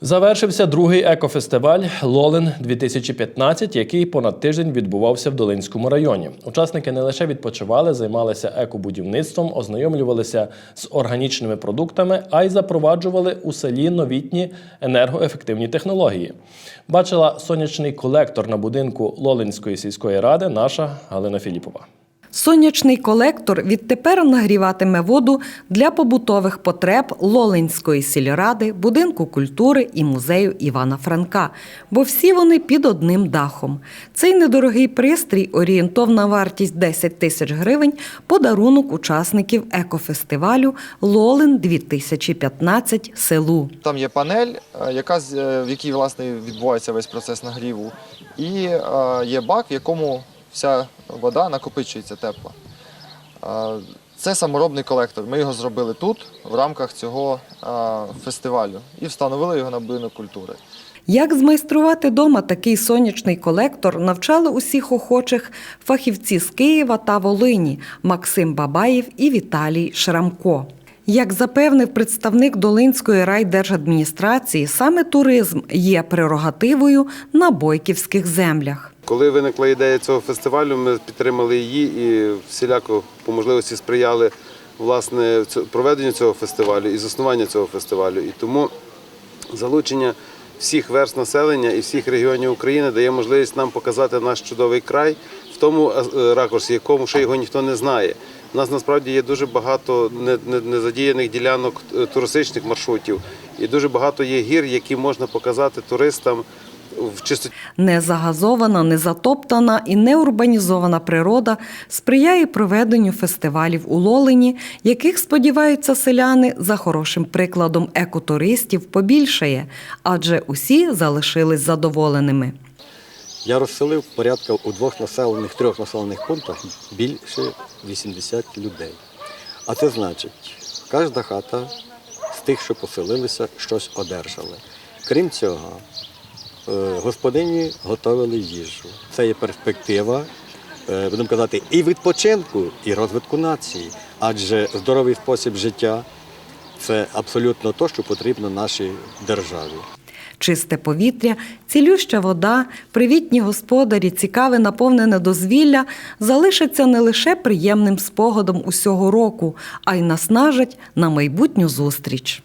Завершився другий екофестиваль Лолин 2015, який понад тиждень відбувався в Долинському районі. Учасники не лише відпочивали, займалися екобудівництвом, ознайомлювалися з органічними продуктами, а й запроваджували у селі новітні енергоефективні технології. Бачила сонячний колектор на будинку Лолинської сільської ради наша Галина Філіпова. Сонячний колектор відтепер нагріватиме воду для побутових потреб Лолинської сільради, будинку культури і музею Івана Франка, бо всі вони під одним дахом. Цей недорогий пристрій, орієнтовна вартість 10 тисяч гривень, подарунок учасників екофестивалю Лолин 2015 селу. Там є панель, е, яка е, в якій власне відбувається весь процес нагріву, і е, є бак, в якому вся вода накопичується тепла. Це саморобний колектор. Ми його зробили тут, в рамках цього фестивалю, і встановили його на будинок культури. Як змайструвати дома такий сонячний колектор навчали усіх охочих фахівці з Києва та Волині Максим Бабаєв і Віталій Шрамко. Як запевнив представник Долинської райдержадміністрації, саме туризм є прерогативою на бойківських землях. Коли виникла ідея цього фестивалю, ми підтримали її і всіляко по можливості сприяли власне проведенню цього фестивалю і заснуванню цього фестивалю. І тому залучення всіх верст населення і всіх регіонів України дає можливість нам показати наш чудовий край в тому е, ракурсі, якому ще його ніхто не знає. У нас насправді є дуже багато не- не- незадіяних ділянок е, туристичних маршрутів, і дуже багато є гір, які можна показати туристам в чистоті. Незагазована, незатоптана і неурбанізована природа сприяє проведенню фестивалів у Лолині, яких сподіваються селяни за хорошим прикладом екотуристів побільшає, адже усі залишились задоволеними. Я розселив порядка у двох населених, трьох населених пунктах більше 80 людей. А це значить, кожна хата з тих, що поселилися, щось одержали. Крім цього, господині готували їжу. Це є перспектива, е, будемо казати, і відпочинку, і розвитку нації. Адже здоровий спосіб життя це абсолютно те, що потрібно нашій державі. Чисте повітря, цілюща вода, привітні господарі, цікаве наповнене дозвілля залишаться не лише приємним спогадом усього року, а й наснажать на майбутню зустріч.